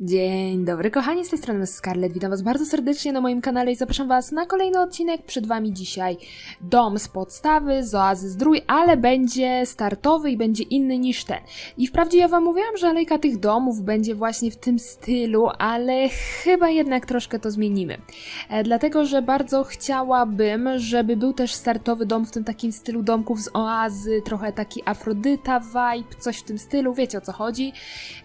Dzień dobry kochani, z tej strony Scarlett, witam was bardzo serdecznie na moim kanale i zapraszam was na kolejny odcinek. Przed wami dzisiaj dom z podstawy, z oazy zdrój, ale będzie startowy i będzie inny niż ten. I wprawdzie ja wam mówiłam, że alejka tych domów będzie właśnie w tym stylu, ale chyba jednak troszkę to zmienimy. E, dlatego, że bardzo chciałabym, żeby był też startowy dom w tym takim stylu domków z oazy, trochę taki Afrodyta vibe, coś w tym stylu, wiecie o co chodzi.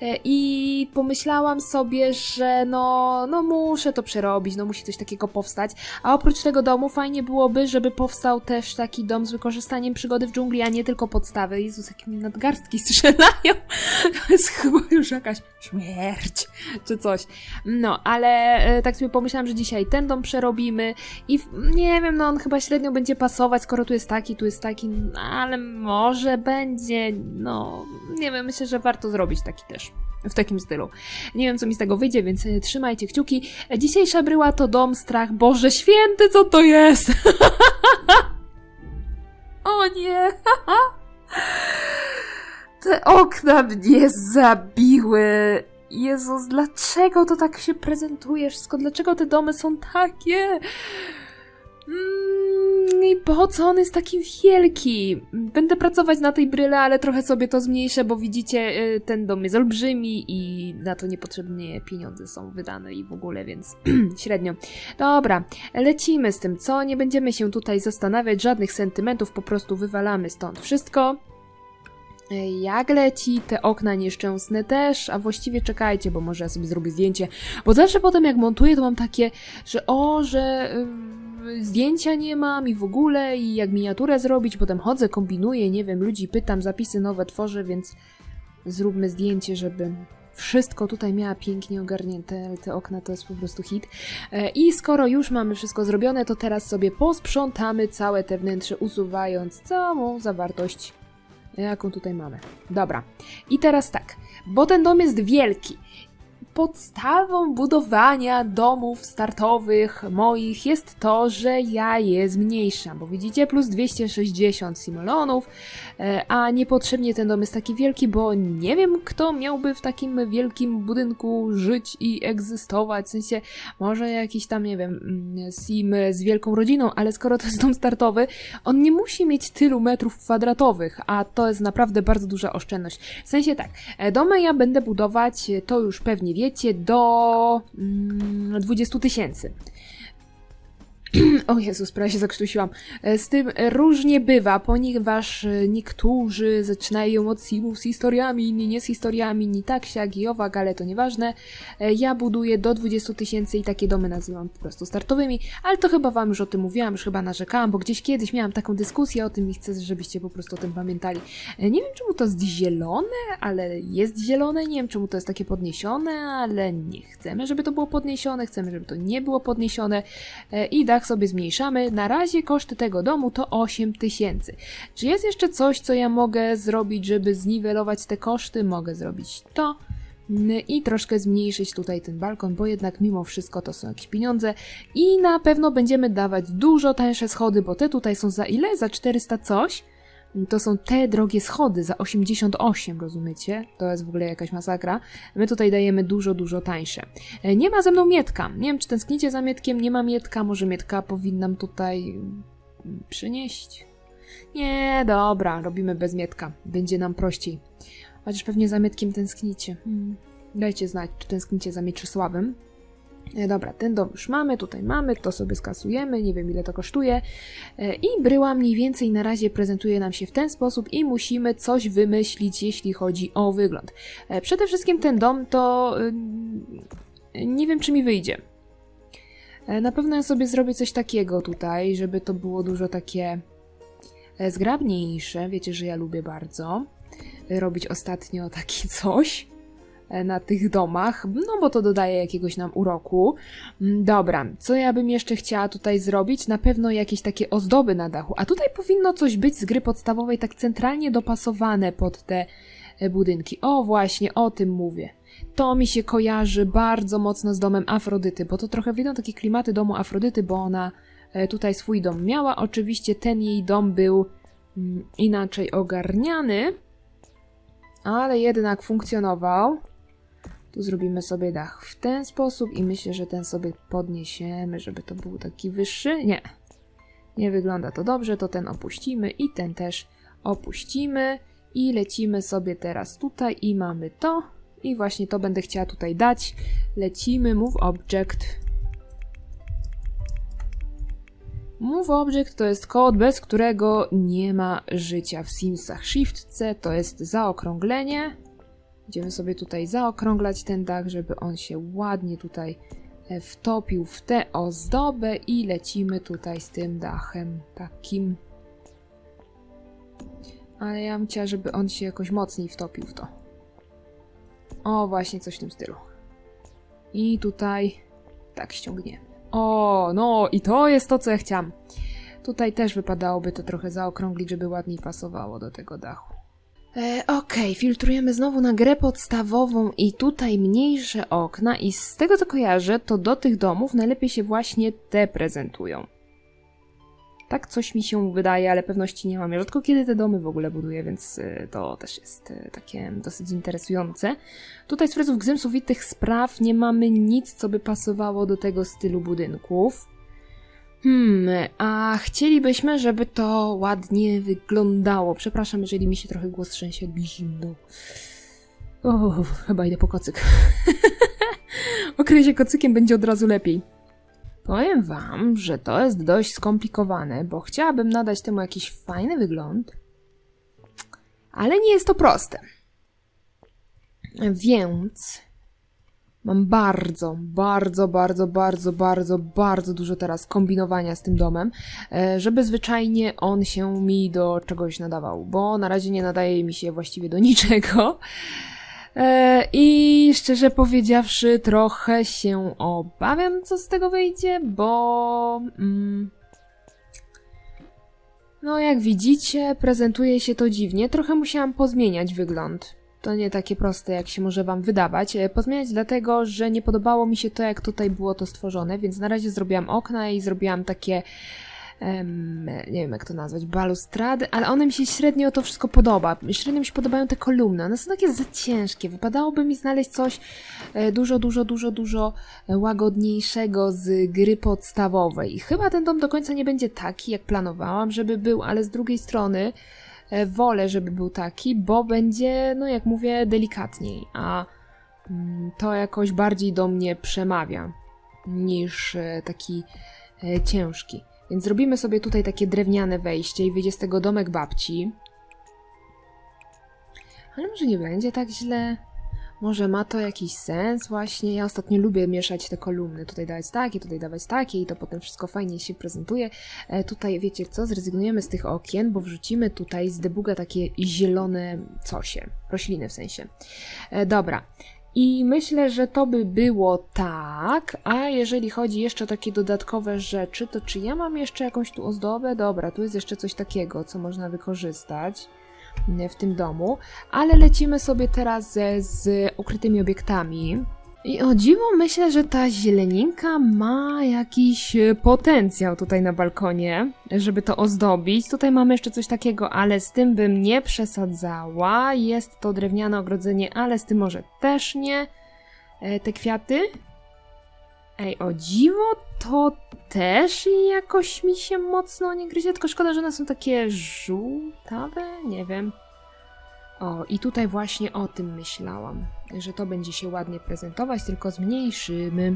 E, I pomyślałam sobie, że no, no muszę to przerobić, no musi coś takiego powstać. A oprócz tego domu fajnie byłoby, żeby powstał też taki dom z wykorzystaniem przygody w dżungli, a nie tylko podstawy. Jezus, jakie mi nadgarstki strzelają. To jest chyba już jakaś śmierć, czy coś. No, ale e, tak sobie pomyślałam, że dzisiaj ten dom przerobimy i nie wiem, no on chyba średnio będzie pasować, skoro tu jest taki, tu jest taki, no, ale może będzie, no, nie wiem, myślę, że warto zrobić taki też. W takim stylu. Nie wiem, co mi z tego wyjdzie, więc e, trzymajcie kciuki. E, Dzisiejsza bryła to dom strach. Boże święty, co to jest? o nie! Te okna mnie zabiły. Jezus, dlaczego to tak się prezentuje wszystko? Dlaczego te domy są takie? Mm, I po co on jest taki wielki? Będę pracować na tej bryle, ale trochę sobie to zmniejszę, bo widzicie, y, ten dom jest olbrzymi i na to niepotrzebnie pieniądze są wydane i w ogóle, więc średnio. Dobra, lecimy z tym, co? Nie będziemy się tutaj zastanawiać, żadnych sentymentów, po prostu wywalamy stąd wszystko. Y, Jak leci, te okna nieszczęsne też, a właściwie czekajcie, bo może ja sobie zrobię zdjęcie, bo zawsze potem jak montuję, to mam takie, że o, że zdjęcia nie mam i w ogóle, i jak miniaturę zrobić, potem chodzę, kombinuję, nie wiem, ludzi pytam, zapisy nowe tworzę, więc zróbmy zdjęcie, żeby wszystko tutaj miała pięknie ogarnięte, te okna to jest po prostu hit. E, I skoro już mamy wszystko zrobione, to teraz sobie posprzątamy całe te wnętrze, usuwając całą zawartość jaką tutaj mamy. Dobra. I teraz tak, bo ten dom jest wielki. Podstawą budowania domów startowych moich jest to, że ja je zmniejszam, bo widzicie, plus 260 simulonów, e, a niepotrzebnie ten dom jest taki wielki, bo nie wiem, kto miałby w takim wielkim budynku żyć i egzystować, w sensie może jakiś tam, nie wiem, mm, sim z wielką rodziną, ale skoro to jest dom startowy, on nie musi mieć tylu metrów kwadratowych, a to jest naprawdę bardzo duża oszczędność. W sensie tak, e, domy ja będę budować, e, to już pewnie do mm, 20 tysięcy. O Jezus, prawie się zakrztusiłam. E, Z tym różnie bywa, ponieważ e, niektórzy zaczynają od simów z historiami, inni nie z historiami, inni tak, siak i owak, ale to nieważne. E, Ja buduję do 20 tysięcy i takie domy nazywam po prostu startowymi, ale to chyba wam już o tym mówiłam, już chyba narzekałam, bo gdzieś kiedyś miałam taką dyskusję o tym i chcę, żebyście po prostu o tym pamiętali. Nie wiem, czemu to jest zielone, ale jest zielone, nie wiem, czemu to jest takie podniesione, ale nie chcemy, żeby to było podniesione, chcemy, żeby to nie było podniesione i dach sobie zmniejszamy. Na razie koszty tego domu to 8 tysięcy. Czy jest jeszcze coś, co ja mogę zrobić, żeby zniwelować te koszty? Mogę zrobić to. I troszkę zmniejszyć tutaj ten balkon, bo jednak mimo wszystko to są jakieś pieniądze. I na pewno będziemy dawać dużo tańsze schody, bo te tutaj są za ile? Za 400 coś? To są te drogie schody za 88, rozumiecie? To jest w ogóle jakaś masakra. My tutaj dajemy dużo, dużo tańsze. E, Nie ma ze mną Mietka. Nie wiem, czy tęsknicie za Mietkiem. Nie ma Mietka. Może Mietka powinnam tutaj mm, przynieść? Nie, dobra, robimy bez Mietka. Będzie nam prościej. Chociaż pewnie za Mietkiem tęsknicie. Hmm. Dajcie znać, czy tęsknicie za Mieczysławem. E, Dobra, ten dom już mamy, tutaj mamy, to sobie skasujemy, nie wiem ile to kosztuje. E, I bryła mniej więcej na razie prezentuje nam się w ten sposób i musimy coś wymyślić, jeśli chodzi o wygląd. E, Przede wszystkim ten dom to ym, nie wiem czy mi wyjdzie. Na pewno ja sobie zrobię coś takiego tutaj, żeby to było dużo takie zgrabniejsze. Wiecie, że ja lubię bardzo robić ostatnio takie coś na tych domach, no bo to dodaje jakiegoś nam uroku. Mm, Dobra, co ja bym jeszcze chciała tutaj zrobić? Na pewno jakieś takie ozdoby na dachu, a tutaj powinno coś być z gry podstawowej tak centralnie dopasowane pod te e, budynki. O, właśnie, o tym mówię. To mi się kojarzy bardzo mocno z domem Afrodyty, bo to trochę widzą takie klimaty domu Afrodyty, bo ona e, tutaj swój dom miała. Oczywiście ten jej dom był mm, inaczej ogarniany, ale jednak funkcjonował. Tu zrobimy sobie dach w ten sposób i myślę, że ten sobie podniesiemy, żeby to był taki wyższy. Nie, nie wygląda to dobrze, to ten opuścimy i ten też opuścimy i lecimy sobie teraz tutaj i mamy to i właśnie to będę chciała tutaj dać. Lecimy Move Object. Move Object to jest kod, bez którego nie ma życia w Simsach. Shift C to jest zaokrąglenie. Będziemy sobie tutaj zaokrąglać ten dach, żeby on się ładnie tutaj e, wtopił w tę ozdobę i lecimy tutaj z tym dachem takim. Ale ja bym chciała, żeby on się jakoś mocniej wtopił w to. O, właśnie coś w tym stylu. I tutaj tak ściągniemy. O, no i to jest to, co ja chciałam. Tutaj też wypadałoby to trochę zaokrąglić, żeby ładniej pasowało do tego dachu. E, Okej, filtrujemy znowu na grę podstawową i tutaj mniejsze okna i z tego co kojarzę, to do tych domów najlepiej się właśnie te prezentują. Tak coś mi się wydaje, ale pewności nie mam. Ja rzadko kiedy te domy w ogóle buduję, więc y, to też jest y, takie dosyć interesujące. Tutaj z frezów gzymsów i tych spraw nie mamy nic, co by pasowało do tego stylu budynków. Hmm, a chcielibyśmy, żeby to ładnie wyglądało. Przepraszam, jeżeli mi się trochę głos trzęsie, jak zimno. O, chyba idę po kocyk. Okryję się kocykiem, będzie od razu lepiej. Powiem wam, że to jest dość skomplikowane, bo chciałabym nadać temu jakiś fajny wygląd, ale nie jest to proste. Więc mam bardzo, bardzo, bardzo, bardzo, bardzo, bardzo dużo teraz kombinowania z tym domem, e, żeby zwyczajnie on się mi do czegoś nadawał, bo na razie nie nadaje mi się właściwie do niczego. E, I szczerze powiedziawszy, trochę się obawiam, co z tego wyjdzie, bo. Mm, no, jak widzicie, prezentuje się to dziwnie. Trochę musiałam pozmieniać wygląd. To nie takie proste, jak się może Wam wydawać. E, Pozmieniać dlatego, że nie podobało mi się to, jak tutaj było to stworzone, więc na razie zrobiłam okna i zrobiłam takie nie wiem jak to nazwać, balustrady, ale one mi się średnio to wszystko podoba. Średnio mi się podobają te kolumny. One są takie za ciężkie. Wypadałoby mi znaleźć coś e, dużo, dużo, dużo, dużo e, łagodniejszego z gry podstawowej. I chyba ten dom do końca nie będzie taki, jak planowałam, żeby był, ale z drugiej strony wolę, żeby był taki, bo będzie, no jak mówię, delikatniej, a mm, to jakoś bardziej do mnie przemawia niż e, taki e, ciężki. Więc zrobimy sobie tutaj takie drewniane wejście i wyjdzie z tego domek babci. Ale może nie będzie tak źle. Może ma to jakiś sens właśnie. Ja ostatnio lubię mieszać te kolumny. Tutaj dawać takie, tutaj dawać takie i to potem wszystko fajnie się prezentuje. E, tutaj wiecie co? Zrezygnujemy z tych okien, bo wrzucimy tutaj z debuga takie zielone cosie. Rośliny w sensie. E, dobra. I myślę, że to by było tak. A jeżeli chodzi jeszcze o takie dodatkowe rzeczy, to czy ja mam jeszcze jakąś tu ozdobę? Dobra, tu jest jeszcze coś takiego, co można wykorzystać w tym domu. Ale lecimy sobie teraz z ukrytymi obiektami. I o dziwo myślę, że ta zieleninka ma jakiś e, potencjał tutaj na balkonie, żeby to ozdobić. Tutaj mamy jeszcze coś takiego, ale z tym bym nie przesadzała. Jest to drewniane ogrodzenie, ale z tym może też nie. E, te kwiaty. Ej, o dziwo, to też jakoś mi się mocno nie gryzie, tylko szkoda, że one są takie żółtawe, nie wiem. O, i tutaj właśnie o tym myślałam, że to będzie się ładnie prezentować, tylko zmniejszymy.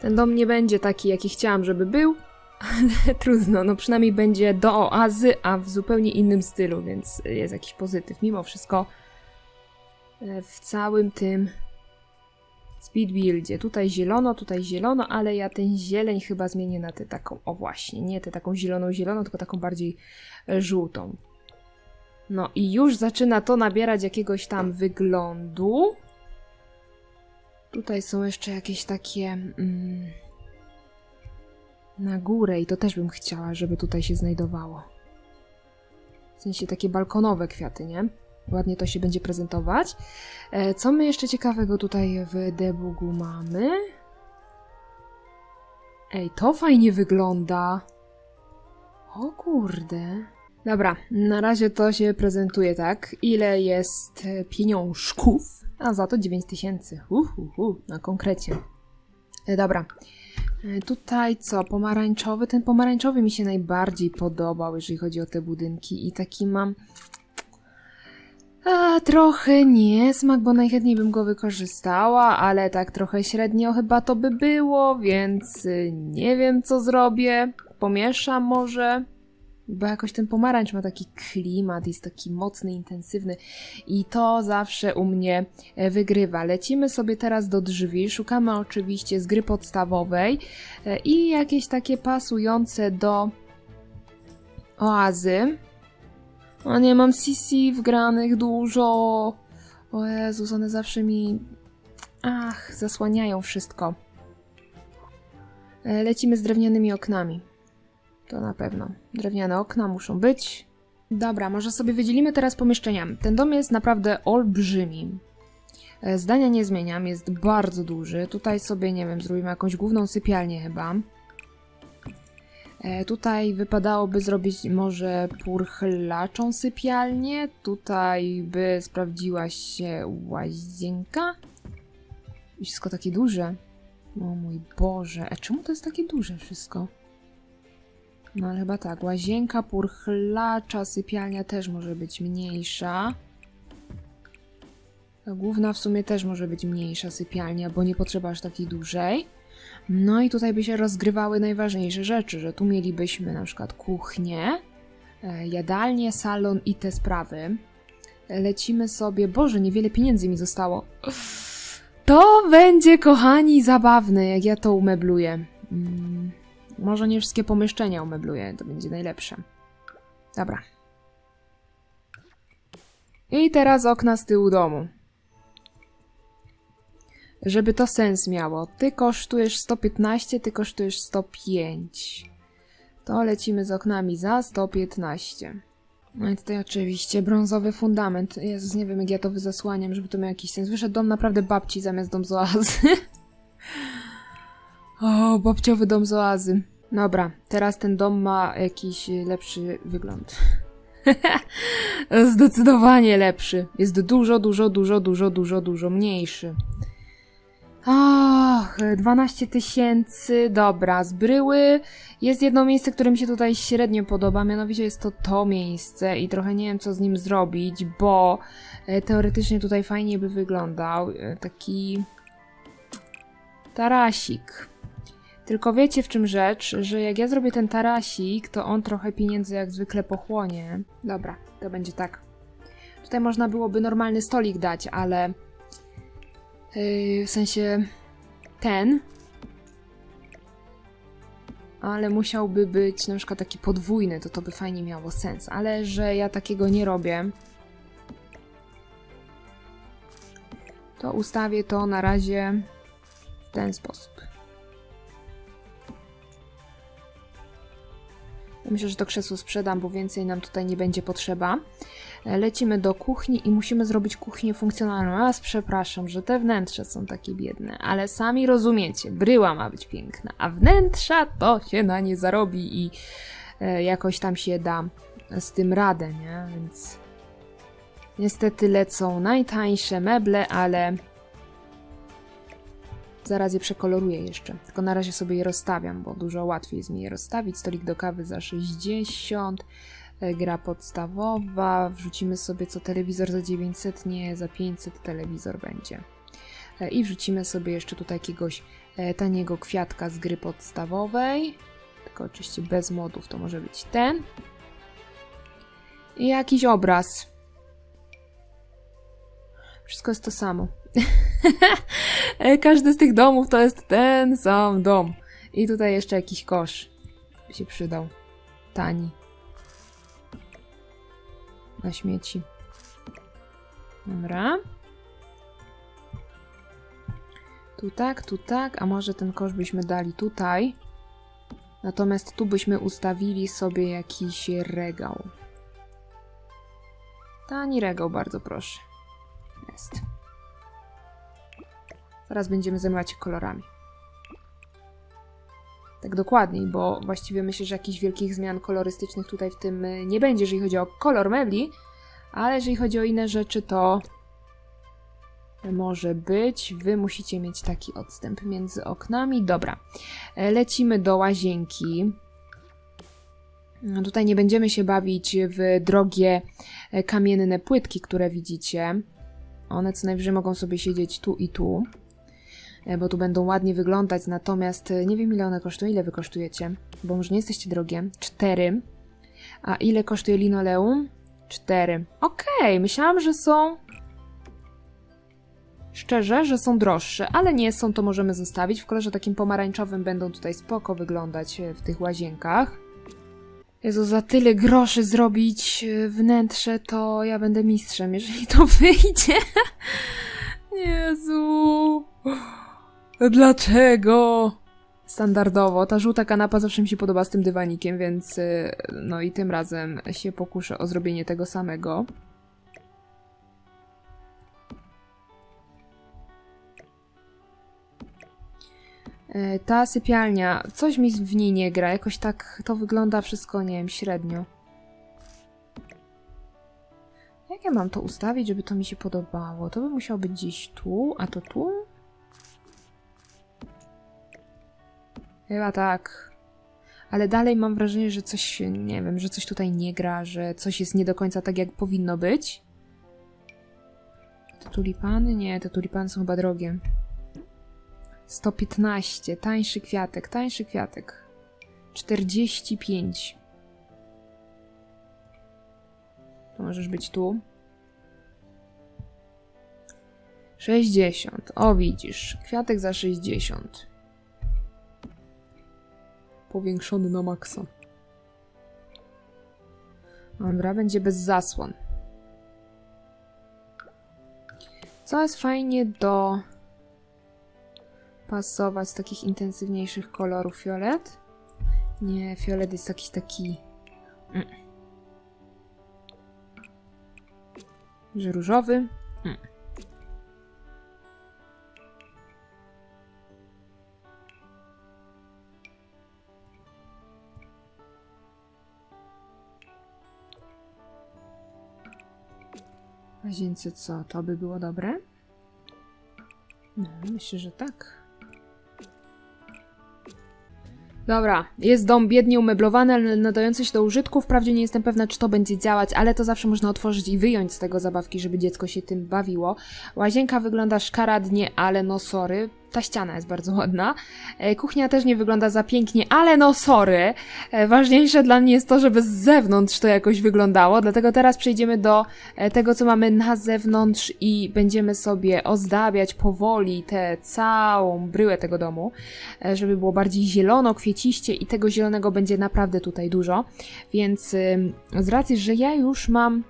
Ten dom nie będzie taki, jaki chciałam, żeby był, ale trudno, no przynajmniej będzie do oazy, a w zupełnie innym stylu, więc jest jakiś pozytyw. Mimo wszystko e, w całym tym speed buildzie. Tutaj zielono, tutaj zielono, ale ja ten zieleń chyba zmienię na tę taką, o właśnie, nie tę taką zieloną, zieloną, tylko taką bardziej e, żółtą. No i już zaczyna to nabierać jakiegoś tam wyglądu. Tutaj są jeszcze jakieś takie mm, na górę i to też bym chciała, żeby tutaj się znajdowało. W sensie takie balkonowe kwiaty, nie? Ładnie to się będzie prezentować. E, Co my jeszcze ciekawego tutaj w debugu mamy? Ej, to fajnie wygląda. O kurde. Dobra, na razie to się prezentuje tak. Ile jest pieniążków? A za to 9 tysięcy. Uhuhu, na konkrecie. E, Dobra. E, Tutaj co? Pomarańczowy? Ten pomarańczowy mi się najbardziej podobał, jeżeli chodzi o te budynki. I taki mam. A, trochę niesmak, bo najchętniej bym go wykorzystała, ale tak trochę średnio chyba to by było, więc y, nie wiem co zrobię. Pomieszam może. Bo jakoś ten pomarańcz ma taki klimat, jest taki mocny, intensywny i to zawsze u mnie e, wygrywa. Lecimy sobie teraz do drzwi, szukamy oczywiście z gry podstawowej e, i jakieś takie pasujące do oazy. O nie, mam CC wgranych dużo. O Jezus, one zawsze mi... Ach, zasłaniają wszystko. E, Lecimy z drewnianymi oknami. To na pewno. Drewniane okna muszą być. Dobra, może sobie wydzielimy teraz pomieszczenia. Ten dom jest naprawdę olbrzymi. E, Zdania nie zmieniam, jest bardzo duży. Tutaj sobie, nie wiem, zrobimy jakąś główną sypialnię chyba. E, Tutaj wypadałoby zrobić może purchlaczą sypialnię. Tutaj by sprawdziła się łazienka. I wszystko takie duże. O mój Boże, a czemu to jest takie duże wszystko? No ale chyba tak, łazienka, purchlacza, sypialnia też może być mniejsza. Główna w sumie też może być mniejsza sypialnia, bo nie potrzeba aż takiej dużej. No i tutaj by się rozgrywały najważniejsze rzeczy, że tu mielibyśmy na przykład kuchnię, e, jadalnię, salon i te sprawy. Lecimy sobie, Boże, niewiele pieniędzy mi zostało. To będzie, kochani, zabawne, jak ja to umebluję. Mm, może nie wszystkie pomieszczenia umebluję, to będzie najlepsze. Dobra. I teraz okna z tyłu domu. Żeby to sens miało. Ty kosztujesz 115, ty kosztujesz 105. To lecimy z oknami za 115. No i tutaj oczywiście brązowy fundament. Jezus, nie wiem jak ja to żeby to miało jakiś sens. Wyszedł dom naprawdę babci zamiast dom z oazy. o, babciowy dom z oazy. Dobra, teraz ten dom ma jakiś lepszy wygląd. Zdecydowanie lepszy. Jest dużo, dużo, dużo, dużo, dużo, dużo mniejszy. Ach, 12 tysięcy, dobra, z bryły jest jedno miejsce, które mi się tutaj średnio podoba, mianowicie jest to to miejsce i trochę nie wiem co z nim zrobić, bo e, teoretycznie tutaj fajnie by wyglądał e, taki tarasik. Tylko wiecie w czym rzecz, że jak ja zrobię ten tarasik, to on trochę pieniędzy jak zwykle pochłonie. Dobra, to będzie tak. Tutaj można byłoby normalny stolik dać, ale Yy, w sensie ten. Ale musiałby być na przykład taki podwójny, to to by fajnie miało sens. Ale że ja takiego nie robię, to ustawię to na razie w ten sposób. Myślę, że to krzesło sprzedam, bo więcej nam tutaj nie będzie potrzeba. Lecimy do kuchni i musimy zrobić kuchnię funkcjonalną. Raz przepraszam, że te wnętrze są takie biedne, ale sami rozumiecie, bryła ma być piękna, a wnętrza to się na nie zarobi i e, jakoś tam się da z tym radę, nie? Więc niestety lecą najtańsze meble, ale zaraz je przekoloruję jeszcze. Tylko na razie sobie je rozstawiam, bo dużo łatwiej jest mi je rozstawić. Stolik do kawy za 60, e, gra podstawowa, wrzucimy sobie co telewizor za 900, nie, za 500 telewizor będzie. E, I wrzucimy sobie jeszcze tutaj jakiegoś e, taniego kwiatka z gry podstawowej, tylko oczywiście bez modów, to może być ten. I jakiś obraz. Wszystko jest to samo. E, Każdy z tych domów to jest ten sam dom. I tutaj jeszcze jakiś kosz by się przydał. Tani. Na śmieci. Dobra. Tu tak, tu tak, a może ten kosz byśmy dali tutaj. Natomiast tu byśmy ustawili sobie jakiś regał. Tani regał, bardzo proszę. Jest. Zaraz będziemy zajmować się kolorami. Tak dokładniej, bo właściwie myślę, że jakichś wielkich zmian kolorystycznych tutaj w tym y, nie będzie, jeżeli chodzi o kolor mebli, ale jeżeli chodzi o inne rzeczy, to może być. Wy musicie mieć taki odstęp między oknami. Dobra. E, Lecimy do łazienki. No Tutaj nie będziemy się bawić w drogie e, kamienne płytki, które widzicie. One co najwyżej mogą sobie siedzieć tu i tu, e, bo tu będą ładnie wyglądać. Natomiast e, nie wiem, ile one kosztują. Ile wy kosztujecie? Bo może nie jesteście drogie. Cztery. A ile kosztuje linoleum? Cztery. Okej, myślałam, że są. Szczerze, że są droższe, ale nie są, to możemy zostawić. W kolorze takim pomarańczowym będą tutaj spoko wyglądać e, w tych łazienkach. Jezu, za tyle groszy zrobić e, wnętrze, to ja będę mistrzem, jeżeli to wyjdzie. Jezu. Dlaczego? Standardowo. Ta żółta kanapa zawsze mi się podoba z tym dywanikiem, więc e, no i tym razem się pokuszę o zrobienie tego samego. E, Ta sypialnia, coś mi w niej nie gra, jakoś tak to wygląda wszystko, nie wiem, średnio. Jak ja mam to ustawić, żeby to mi się podobało? To by musiało być gdzieś tu, a to tu? Chyba tak. Ale dalej mam wrażenie, że coś, nie wiem, że coś tutaj nie gra, że coś jest nie do końca tak, jak powinno być. Te tulipany? Nie, te tulipany są chyba drogie. 115. Tańszy kwiatek, tańszy kwiatek. 45. To możesz być tu. 60. O, widzisz. Kwiatek za 60. Powiększony na maksa. Dobra, będzie bez zasłon. Co jest fajnie do pasować z takich intensywniejszych kolorów fiolet. Nie, fiolet jest jakiś taki. Mm. Że różowy. Mm. Łazience co? To by było dobre? No, myślę, że tak. Dobra, jest dom biednie umeblowany, ale nadający się do użytku. Wprawdzie nie jestem pewna, czy to będzie działać, ale to zawsze można otworzyć i wyjąć z tego zabawki, żeby dziecko się tym bawiło. Łazienka wygląda szkaradnie, ale no sorry. Ta ściana jest bardzo ładna. E, Kuchnia też nie wygląda za pięknie, ale no sorry. E, Ważniejsze dla mnie jest to, żeby z zewnątrz to jakoś wyglądało, dlatego teraz przejdziemy do e, tego, co mamy na zewnątrz i będziemy sobie ozdabiać powoli tę całą bryłę tego domu, żeby było bardziej zielono, kwieciście i tego zielonego będzie naprawdę tutaj dużo. Więc z racji, że ja już mam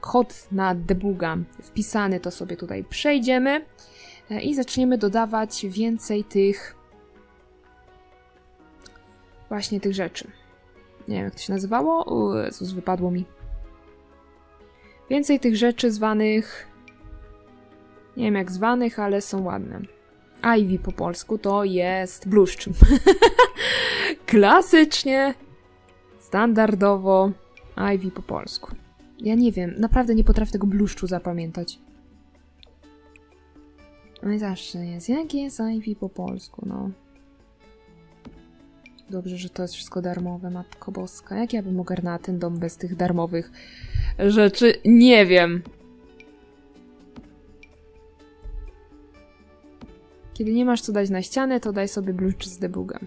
kod na debuga wpisany, to sobie tutaj przejdziemy i zaczniemy dodawać więcej tych właśnie tych rzeczy. Nie wiem, jak to się nazywało. O Jezus, wypadło mi. Więcej tych rzeczy zwanych... Nie wiem jak zwanych, ale są ładne. Ivy po polsku to jest bluszcz. Klasycznie, standardowo Ivy po polsku. Ja nie wiem, naprawdę nie potrafię tego bluszczu zapamiętać. No i zawsze jest. Jak jest Ivy po polsku, no. Dobrze, że to jest wszystko darmowe, matko boska. Jak ja bym ogarnęła ten dom bez tych darmowych rzeczy? Nie wiem. Kiedy nie masz co dać na ścianę, to daj sobie bluszcz z debugem.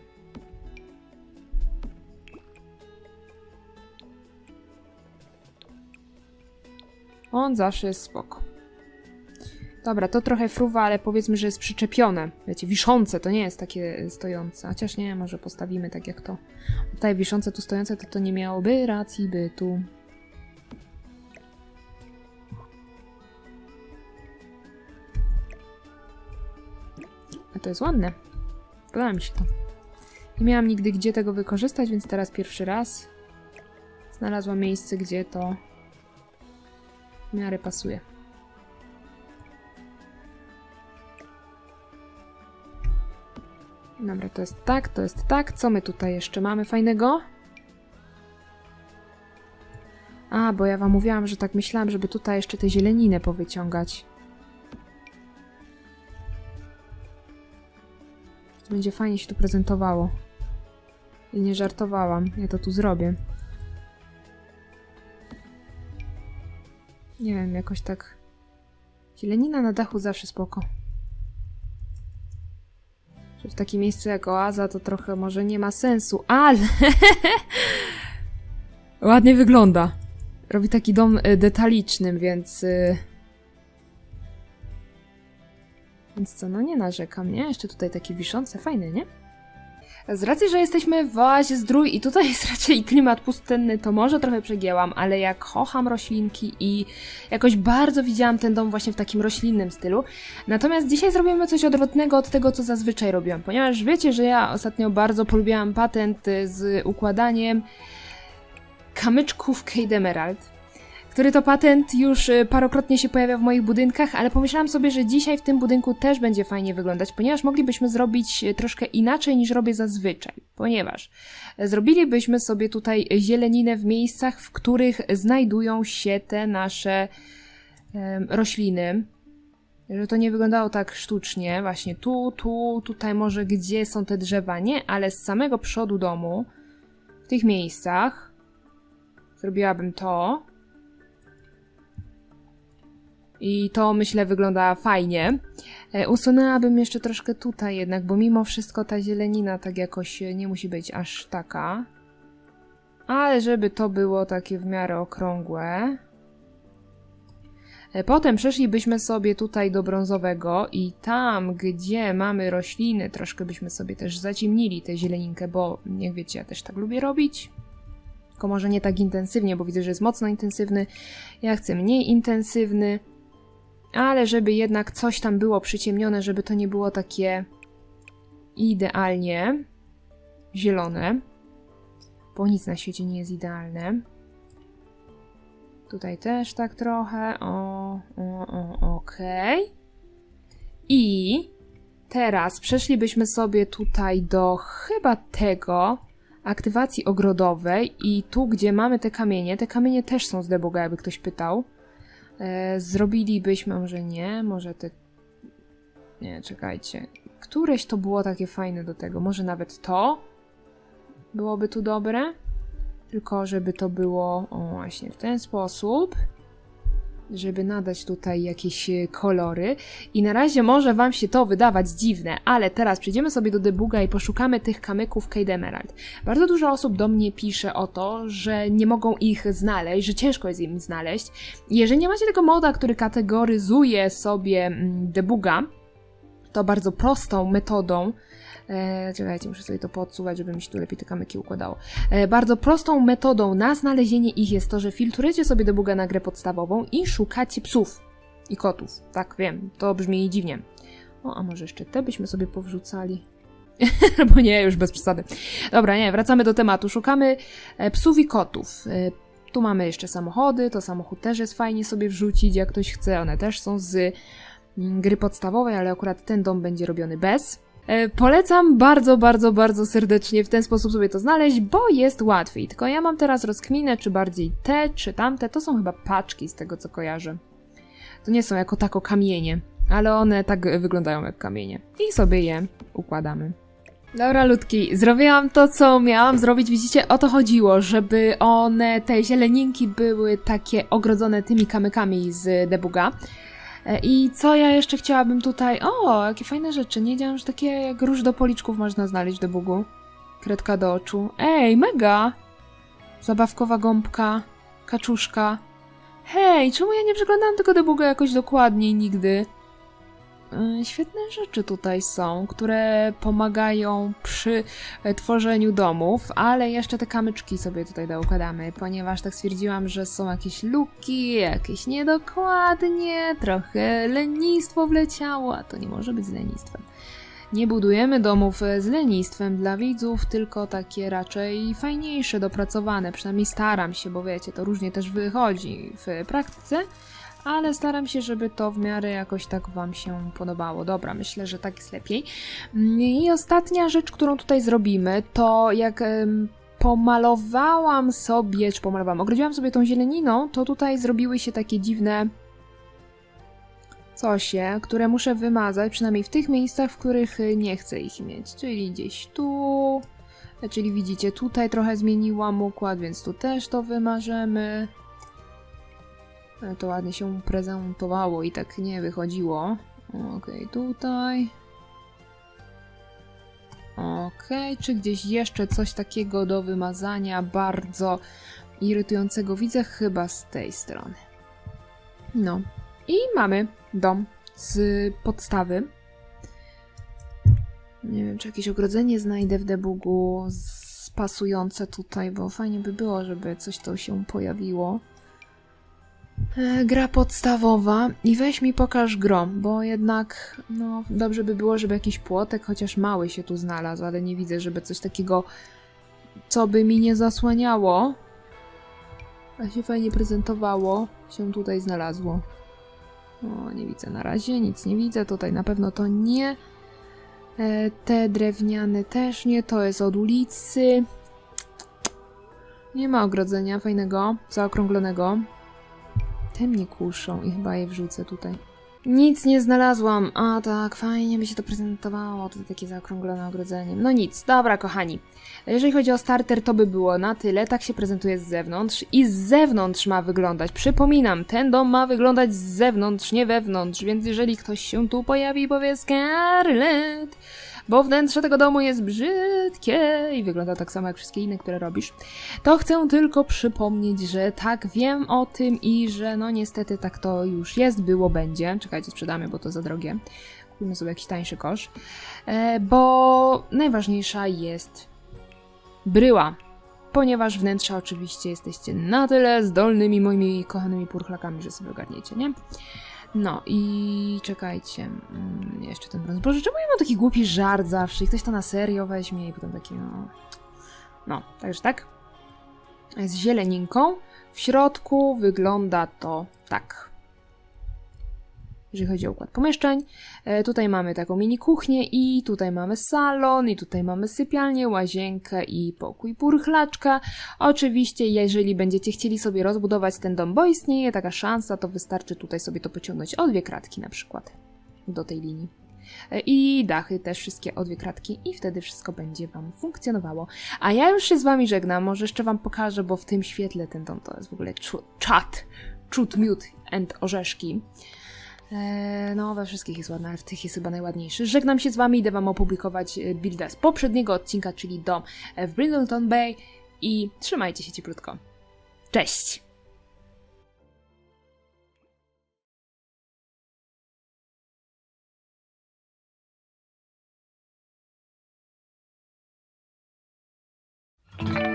On zawsze jest spoko. Dobra, to trochę fruwa, ale powiedzmy, że jest przyczepione. Wiecie, wiszące, to nie jest takie stojące. Chociaż nie, może postawimy tak jak to. Tutaj wiszące, tu stojące, to to nie miałoby racji bytu. A to jest ładne. Podoba mi się to. Nie miałam nigdy gdzie tego wykorzystać, więc teraz pierwszy raz znalazłam miejsce, gdzie to W miarę pasuje. Dobra, to jest tak, to jest tak. Co my tutaj jeszcze mamy fajnego? A, bo ja wam mówiłam, że tak myślałam, żeby tutaj jeszcze tę zieleninę powyciągać. Będzie fajnie się tu prezentowało. I nie żartowałam, ja to tu zrobię. Nie wiem, jakoś tak... Zielenina na dachu zawsze spoko. Że w takim miejscu jak oaza to trochę może nie ma sensu, ale... Ładnie wygląda. Robi taki dom y, detaliczny, więc... y, Więc co, no nie narzekam, nie? Jeszcze tutaj takie wiszące, fajne, nie? Z racji, że jesteśmy w oazie zdrój i tutaj jest raczej klimat pustynny, to może trochę przegięłam, ale jak kocham roślinki i jakoś bardzo widziałam ten dom właśnie w takim roślinnym stylu. Natomiast dzisiaj zrobimy coś odwrotnego od tego, co zazwyczaj robiłam, ponieważ wiecie, że ja ostatnio bardzo polubiłam patent z układaniem kamyczków Cade Emerald który to patent już y, parokrotnie się pojawia w moich budynkach, ale pomyślałam sobie, że dzisiaj w tym budynku też będzie fajnie wyglądać, ponieważ moglibyśmy zrobić y, troszkę inaczej niż robię zazwyczaj, ponieważ y, zrobilibyśmy sobie tutaj zieleninę w miejscach, w których znajdują się te nasze rośliny. Żeby to nie wyglądało tak sztucznie, właśnie tu, tu, tutaj może gdzie są te drzewa, nie, ale z samego przodu domu, w tych miejscach, zrobiłabym to. I to myślę wygląda fajnie. E, Usunęłabym jeszcze troszkę tutaj jednak, bo mimo wszystko ta zielenina tak jakoś e, nie musi być aż taka. Ale żeby to było takie w miarę okrągłe. E, Potem przeszlibyśmy sobie tutaj do brązowego i tam, gdzie mamy rośliny, troszkę byśmy sobie też zaciemnili tę zieleninkę, bo jak wiecie, ja też tak lubię robić. Tylko może nie tak intensywnie, bo widzę, że jest mocno intensywny. Ja chcę mniej intensywny ale żeby jednak coś tam było przyciemnione, żeby to nie było takie idealnie zielone, bo nic na świecie nie jest idealne. Tutaj też tak trochę. O, o, o okej. I teraz przeszlibyśmy sobie tutaj do chyba tego aktywacji ogrodowej i tu, gdzie mamy te kamienie, te kamienie też są z debuga, jakby ktoś pytał. E, zrobilibyśmy, może nie, może te. Nie, czekajcie. Któreś to było takie fajne do tego. Może nawet to byłoby tu dobre. Tylko, żeby to było o, właśnie w ten sposób. Żeby nadać tutaj jakieś e, kolory. I na razie może Wam się to wydawać dziwne, ale teraz przejdziemy sobie do debuga i poszukamy tych kamyków Cade Emerald. Bardzo dużo osób do mnie pisze o to, że nie mogą ich znaleźć, że ciężko jest im znaleźć. Jeżeli nie macie tego moda, który kategoryzuje sobie mm, debuga, to bardzo prostą metodą. E, czekajcie, muszę sobie to podsuwać, żeby mi się tu lepiej te kamyki układało. E, bardzo prostą metodą na znalezienie ich jest to, że filtrujecie sobie debuga na grę podstawową i szukacie psów i kotów. Tak, wiem, to brzmi dziwnie. O, a może jeszcze te byśmy sobie powrzucali? Albo nie, już bez przesady. Dobra, nie, wracamy do tematu. Szukamy e, psów i kotów. E, tu mamy jeszcze samochody, to samochód też jest fajnie sobie wrzucić, jak ktoś chce. One też są z gry podstawowej, ale akurat ten dom będzie robiony bez. E, Polecam bardzo, bardzo, bardzo serdecznie w ten sposób sobie to znaleźć, bo jest łatwiej. Tylko ja mam teraz rozkminę, czy bardziej te, czy tamte. To są chyba paczki z tego, co kojarzę. To nie są jako tako kamienie, ale one tak wyglądają jak kamienie. I sobie je układamy. Dobra, ludki, zrobiłam to, co miałam zrobić. Widzicie, o to chodziło, żeby one, te zieleninki, były takie ogrodzone tymi kamykami z debuga. E, I co ja jeszcze chciałabym tutaj? O, jakie fajne rzeczy. Nie wiedziałam, że takie jak róż do policzków można znaleźć w debugu. Kredka do oczu. Ej, mega! Zabawkowa gąbka, kaczuszka. Hej, czemu ja nie przeglądałam tego debuga jakoś dokładniej nigdy? Yy, Świetne rzeczy tutaj są, które pomagają przy e, tworzeniu domów, ale jeszcze te kamyczki sobie tutaj doukładamy, ponieważ tak stwierdziłam, że są jakieś luki, jakieś niedokładnie, trochę lenistwo wleciało, a to nie może być z lenistwem. Nie budujemy domów e, z lenistwem dla widzów, tylko takie raczej fajniejsze, dopracowane. Przynajmniej staram się, bo wiecie, to różnie też wychodzi w praktyce, ale staram się, żeby to w miarę jakoś tak Wam się podobało. Dobra, myślę, że tak jest lepiej. Mm, I ostatnia rzecz, którą tutaj zrobimy, to jak pomalowałam sobie, czy pomalowałam, ogrodziłam sobie tą zieleniną, to tutaj zrobiły się takie dziwne cosie, które muszę wymazać, przynajmniej w tych miejscach, w których y, nie chcę ich mieć, czyli gdzieś tu, czyli widzicie, tutaj trochę zmieniłam układ, więc tu też to wymarzemy. To ładnie się prezentowało i tak nie wychodziło. Okej, tutaj. Okej, czy gdzieś jeszcze coś takiego do wymazania bardzo irytującego widzę? Chyba z tej strony. No. I mamy dom z podstawy. Nie wiem, czy jakieś ogrodzenie znajdę w debugu z- pasujące tutaj, bo fajnie by było, żeby coś to się pojawiło. E, gra podstawowa i weź mi pokaż grom, bo jednak no dobrze by było, żeby jakiś płotek chociaż mały się tu znalazł, ale nie widzę, żeby coś takiego, co by mi nie zasłaniało, a się fajnie prezentowało, się tutaj znalazło. O, nie widzę na razie, nic nie widzę, tutaj na pewno to nie. E, te drewniane też nie, to jest od ulicy. Nie ma ogrodzenia fajnego, zaokrąglonego. Te mnie kuszą i chyba je wrzucę tutaj. Nic nie znalazłam. A tak, fajnie by się to prezentowało. To takie zaokrąglone ogrodzenie. No nic, dobra, kochani. Jeżeli chodzi o starter, to by było na tyle. Tak się prezentuje z zewnątrz. I z zewnątrz ma wyglądać. Przypominam, ten dom ma wyglądać z zewnątrz, nie wewnątrz. Więc jeżeli ktoś się tu pojawi powie Scarlett, bo wnętrze tego domu jest brzydkie i wygląda tak samo jak wszystkie inne, które robisz, to chcę tylko przypomnieć, że tak, wiem o tym i że no niestety tak to już jest, było, będzie. Czekajcie, sprzedamy, bo to za drogie. Kupimy sobie jakiś tańszy kosz. E, bo najważniejsza jest bryła. Ponieważ wnętrza oczywiście jesteście na tyle zdolnymi moimi kochanymi purchlakami, że sobie ogarniecie, nie? No i czekajcie, mm, jeszcze ten brąz. Boże, czemu ja mam taki głupi żart zawsze i ktoś to na serio weźmie i potem taki, no... No, także tak. Z zieleninką. W środku wygląda to tak. Jeżeli chodzi o układ pomieszczeń, e, tutaj mamy taką mini kuchnię i tutaj mamy salon i tutaj mamy sypialnię, łazienkę i pokój purchlaczka. Oczywiście, jeżeli będziecie chcieli sobie rozbudować ten dom, bo istnieje taka szansa, to wystarczy tutaj sobie to pociągnąć o dwie kratki na przykład do tej linii. E, I dachy też wszystkie o dwie kratki i wtedy wszystko będzie Wam funkcjonowało. A ja już się z Wami żegnam, może jeszcze Wam pokażę, bo w tym świetle ten dom to jest w ogóle czat, czut, miód and orzeszki. E, no, we wszystkich jest ładny, ale w tych jest chyba najładniejszy. Żegnam się z Wami, idę Wam opublikować e, builda z poprzedniego odcinka, czyli dom e, w Brindleton Bay i trzymajcie się cieplutko. Cześć! thank